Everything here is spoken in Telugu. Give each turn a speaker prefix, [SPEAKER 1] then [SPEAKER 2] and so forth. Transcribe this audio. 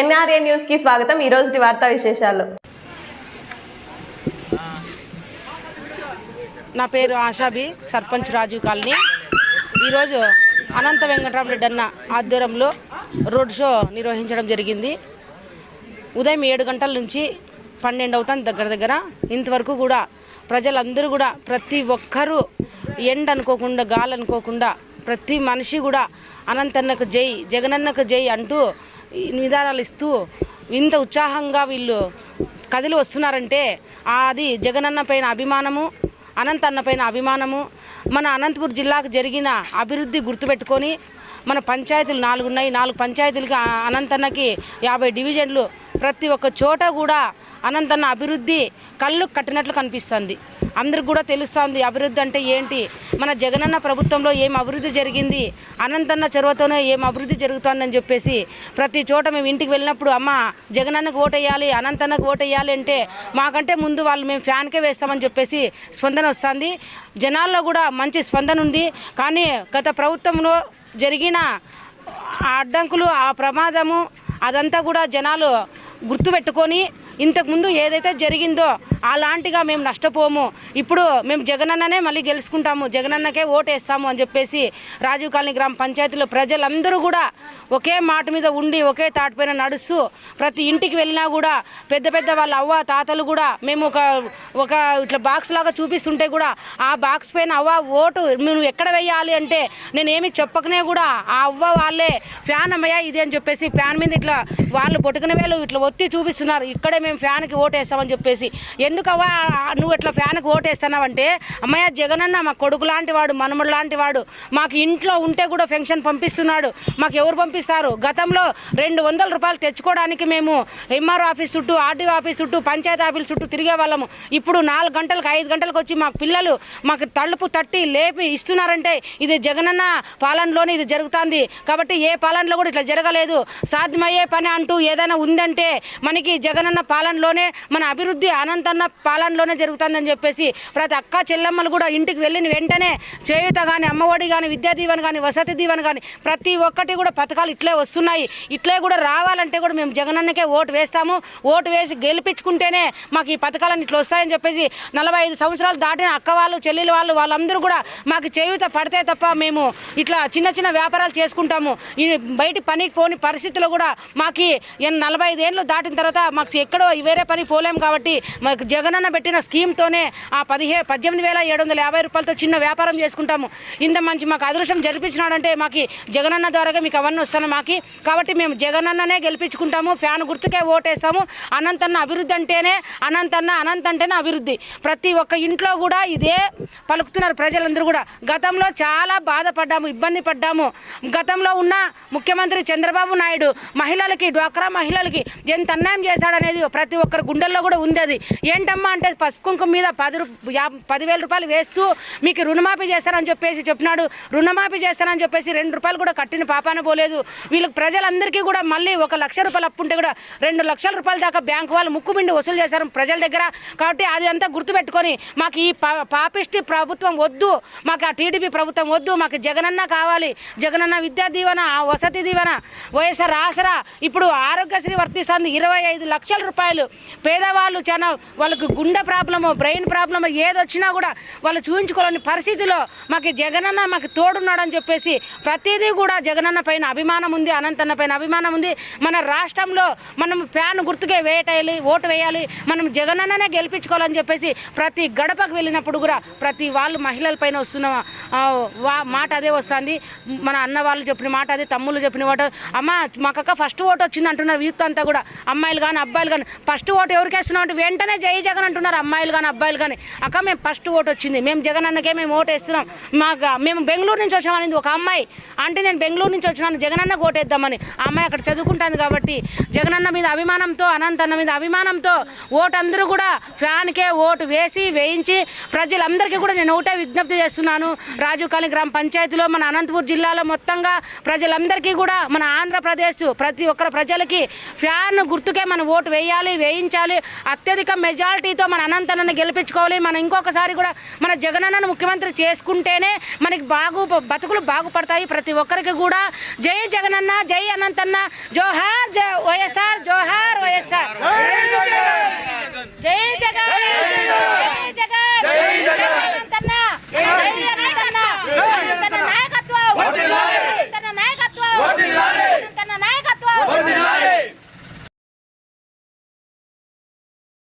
[SPEAKER 1] ఎన్ఆర్ఏ న్యూస్కి స్వాగతం. ఈ రోజు వార్తా విశేషాలు.
[SPEAKER 2] నా పేరు ఆషాబి సర్పంచ్ రాజు కాలనీ. ఈరోజు అనంత వెంకటరామరెడ్డి అన్న ఆధ్వర్యంలో రోడ్ షో నిర్వహించడం జరిగింది. ఉదయం ఏడు గంటల నుంచి పన్నెండు అవుతాను దగ్గర దగ్గర. ఇంతవరకు కూడా ప్రజలందరూ కూడా ప్రతి ఒక్కరూ ఎండ అనుకోకుండా గాలి అనుకోకుండా ప్రతి మనిషి కూడా అనంతన్నకు జై జగనన్నకు జై అంటూ నిదానాలు ఇస్తూ ఇంత ఉత్సాహంగా వీళ్ళు కదిలి వస్తున్నారంటే అది జగనన్న పైన అభిమానము అనంత అన్న పైన అభిమానము మన అనంతపురం జిల్లాకు జరిగిన అభివృద్ధి గుర్తుపెట్టుకొని మన పంచాయతీలు నాలుగు ఉన్నాయి నాలుగు పంచాయతీలకి అనంతన్నకి యాభై డివిజన్లు. ప్రతి ఒక్క చోట కూడా అనంతన్న అభివృద్ధి కళ్ళు కట్టినట్లు కనిపిస్తుంది. అందరికి కూడా తెలుస్తుంది అభివృద్ధి అంటే ఏంటి? మన జగనన్న ప్రభుత్వంలో ఏం అభివృద్ధి జరిగింది? అనంతన్న చొరవతోనే ఏం అభివృద్ధి జరుగుతుందని చెప్పేసి ప్రతి చోట మేము ఇంటికి వెళ్ళినప్పుడు అమ్మ జగనన్నకు ఓటేయాలి అనంతన్నకు ఓటేయాలి అంటే మాకంటే ముందు వాళ్ళు మేము ఫ్యాన్కే వేస్తామని చెప్పేసి స్పందన వస్తుంది. జనాల్లో కూడా మంచి స్పందన ఉంది. కానీ గత ప్రభుత్వంలో జరిగిన ఆ అడ్డంకులు ఆ ప్రమాదము అదంతా కూడా జనాలు గుర్తుపెట్టుకొని ఇంతకుముందు ఏదైతే జరిగిందో అలాంటిగా మేము నష్టపోము. ఇప్పుడు మేము జగనన్ననే మళ్ళీ గెలుచుకుంటాము. జగనన్నకే ఓటేస్తాము అని చెప్పేసి రాజీవ్ కాలనీ గ్రామ పంచాయతీలో ప్రజలందరూ కూడా ఒకే మాట మీద ఉండి ఒకే తాటిపైన నడుస్తూ ప్రతి ఇంటికి వెళ్ళినా కూడా పెద్ద పెద్ద వాళ్ళ అవ్వ తాతలు కూడా మేము ఒక ఒక ఇట్లా బాక్స్ లాగా చూపిస్తుంటే కూడా ఆ బాక్స్ పైన అవ్వ ఓటు నువ్వు ఎక్కడ వేయాలి అంటే నేనేమి చెప్పకనే కూడా ఆ అవ్వ వాళ్ళే ఫ్యాన్ అమ్మయ్యా ఇది అని చెప్పేసి ఫ్యాన్ మీద ఇట్లా వాళ్ళు పొట్టుకున వేలు ఇట్లా ఒత్తి చూపిస్తున్నారు. ఇక్కడే మేము ఫ్యాన్కి ఓటేస్తామని చెప్పేసి. ఎందుకవ్వా నువ్వు ఇట్లా ఫ్యాన్కి ఓటేస్తున్నావంటే అమ్మయ్య జగనన్న మా కొడుకు లాంటి వాడు మనముడు లాంటి వాడు మాకు ఇంట్లో ఉంటే కూడా పెన్షన్ పంపిస్తున్నాడు మాకు ఎవరు పంపి పంపిస్తారు. గతంలో రెండు వందల రూపాయలు తెచ్చుకోవడానికి మేము ఎంఆర్ఓ ఆఫీస్ చుట్టూ ఆర్డీఓ ఆఫీస్ చుట్టూ పంచాయతీ ఆఫీస్ చుట్టూ తిరిగే వాళ్ళము ఇప్పుడు నాలుగు గంటలకు ఐదు గంటలకు వచ్చి మాకు పిల్లలు మాకు తలుపు తట్టి లేపి ఇస్తున్నారంటే ఇది జగనన్న పాలనలోనే ఇది జరుగుతుంది. కాబట్టి ఏ పాలనలో కూడా ఇట్లా జరగలేదు. సాధ్యమయ్యే పని అంటూ ఏదైనా ఉందంటే మనకి జగనన్న పాలనలోనే మన అభివృద్ధి అనంతన్న పాలనలోనే జరుగుతుందని చెప్పేసి ప్రతి అక్క చెల్లెమ్మలు కూడా ఇంటికి వెళ్ళిన వెంటనే చేయుత కానీ అమ్మఒడి కానీ విద్యా దీవెన కానీ వసతి దీవెన కానీ ప్రతి ఒక్కటి కూడా పథకాలు ఇట్లే వస్తున్నాయి ఇట్లే కూడా రావాలంటే కూడా మేము జగనన్నకే ఓటు వేస్తాము. ఓటు వేసి గెలిపించుకుంటేనే మాకు ఈ పథకాలన్నీ ఇట్లా వస్తాయని చెప్పేసి నలభై ఐదు సంవత్సరాలు దాటిన అక్క వాళ్ళు చెల్లెలు వాళ్ళు వాళ్ళందరూ కూడా మాకు చేయూత పడితే తప్ప మేము ఇట్లా చిన్న చిన్న వ్యాపారాలు చేసుకుంటాము. ఈ బయట పనికి పోని పరిస్థితుల్లో కూడా మాకు నలభై ఐదు దాటిన తర్వాత మాకు ఎక్కడో వేరే పని పోలేం కాబట్టి మాకు జగనన్న పెట్టిన స్కీమ్తోనే ఆ పదిహే పద్దెనిమిది వేల ఏడు వందల యాభై రూపాయలతో చిన్న వ్యాపారం చేసుకుంటాము. ఇంత మంచి మాకు అదృష్టం జరిపించినాడంటే మాకు జగనన్న ద్వారాగా మీకు అవన్నీ వస్తాను మాకు. కాబట్టి మేము జగన్ అన్ననే గెలిపించుకుంటాము ఫ్యాన్ గుర్తుకే ఓటేస్తాము. అనంతన్న అభివృద్ధి అంటేనే అనంతన్న అనంత అంటేనే అభివృద్ధి. ప్రతి ఒక్క ఇంట్లో కూడా ఇదే పలుకుతున్నారు ప్రజలందరూ కూడా. గతంలో చాలా బాధపడ్డాము ఇబ్బంది పడ్డాము. గతంలో ఉన్న ముఖ్యమంత్రి చంద్రబాబు నాయుడు మహిళలకి డ్వాక్రా మహిళలకి ఎంత అన్యాయం చేశాడనేది ప్రతి ఒక్కరి గుండెల్లో కూడా ఉంది అది. ఏంటమ్మా అంటే పసుపు కుంకుమ మీద పది పదివేల రూపాయలు వేస్తూ మీకు రుణమాఫీ చేస్తారని చెప్పేసి చెప్పినాడు. రుణమాఫీ చేస్తానని చెప్పేసి రెండు రూపాయలు కూడా కట్టిన పాపాన పోలేదు. వీళ్ళకి ప్రజలందరికీ కూడా మళ్ళీ ఒక లక్ష రూపాయలు అప్పు ఉంటే కూడా రెండు లక్షల రూపాయల దాకా బ్యాంకు వాళ్ళు ముక్కుమిండి వసూలు చేశారు ప్రజల దగ్గర. కాబట్టి అది అంతా గుర్తుపెట్టుకొని మాకు ఈ పా- పాపిష్టి ప్రభుత్వం వద్దు మాకు ఆ టీడీపీ ప్రభుత్వం వద్దు మాకు జగనన్న కావాలి. జగనన్న విద్యా దీవెన ఆ వసతి దీవెన వైఎస్ఆర్ ఆసరా. ఇప్పుడు ఆరోగ్యశ్రీ వర్తిస్తుంది ఇరవై ఐదు లక్షల రూపాయలు. పేదవాళ్ళు చాలా వాళ్ళకు గుండె ప్రాబ్లము బ్రెయిన్ ప్రాబ్లము ఏదొచ్చినా కూడా వాళ్ళు చూపించుకోలేని పరిస్థితిలో మాకు జగనన్న మాకు తోడున్నాడని చెప్పేసి ప్రతిదీ కూడా జగనన్న పైన అభిమానం ఉంది అనంతన్న పైన అభిమానం ఉంది. మన రాష్ట్రంలో మనం ఫ్యాన్ గుర్తుకే వేయటేయాలి ఓటు వేయాలి మనం జగనన్ననే గెలిపించుకోవాలని చెప్పేసి ప్రతి గడపకు వెళ్ళినప్పుడు కూడా ప్రతి వాళ్ళు మహిళల పైన వస్తున్న వా- మాట అదే వస్తుంది. మన అన్న వాళ్ళు చెప్పిన మాట అదే తమ్ముళ్ళు చెప్పిన మాట. అమ్మ మాకక్క ఫస్ట్ ఓటు వచ్చింది అంటున్నారు యూత్ అంతా కూడా. అమ్మాయిలు కానీ అబ్బాయిలు కానీ ఫస్ట్ ఓటు ఎవరికి వేస్తున్నాం అంటే వెంటనే జై జగన్ అంటున్నారు అమ్మాయిలు కానీ అబ్బాయిలు కానీ. అక్క మేము ఫస్ట్ ఓటు వచ్చింది. మేము జగన్ అన్నకే మేము ఓటు వేస్తున్నాం. మాకు మేము బెంగళూరు నుంచి వచ్చినాం అనేది ఒక అమ్మాయి. అంటే నేను బెంగళూరు నుంచి వచ్చినాను జగనన్న ఓటేద్దామని ఆ అమ్మాయి అక్కడ చదువుకుంటుంది కాబట్టి జగనన్న మీద అభిమానంతో అనంతన్న మీద అభిమానంతో ఓటు అందరూ కూడా ఫ్యాన్కే ఓటు వేసి వేయించి ప్రజలందరికీ కూడా నేను ఒకటే విజ్ఞప్తి చేస్తున్నాను. రాజు కాలనీ గ్రామ పంచాయతీలో మన అనంతపూర్ జిల్లాలో మొత్తంగా ప్రజలందరికీ కూడా మన ఆంధ్రప్రదేశ్ ప్రతి ఒక్కరి ప్రజలకి ఫ్యాన్ గుర్తుకే మనం ఓటు వేయాలి వేయించాలి. అత్యధిక మెజారిటీతో మన అనంతనన్న గెలిపించుకోవాలి. మనం ఇంకొకసారి కూడా మన జగనన్నను ముఖ్యమంత్రి చేసుకుంటేనే మనకి బాగు బతుకులు బాగుపడతాయి. ప్రతి ఒక్కరికి కూడా జయ జగనన్న జై అనంతన్న జోహార్ వైఎస్ఆర్ జోహార్ వైఎస్ఆర్.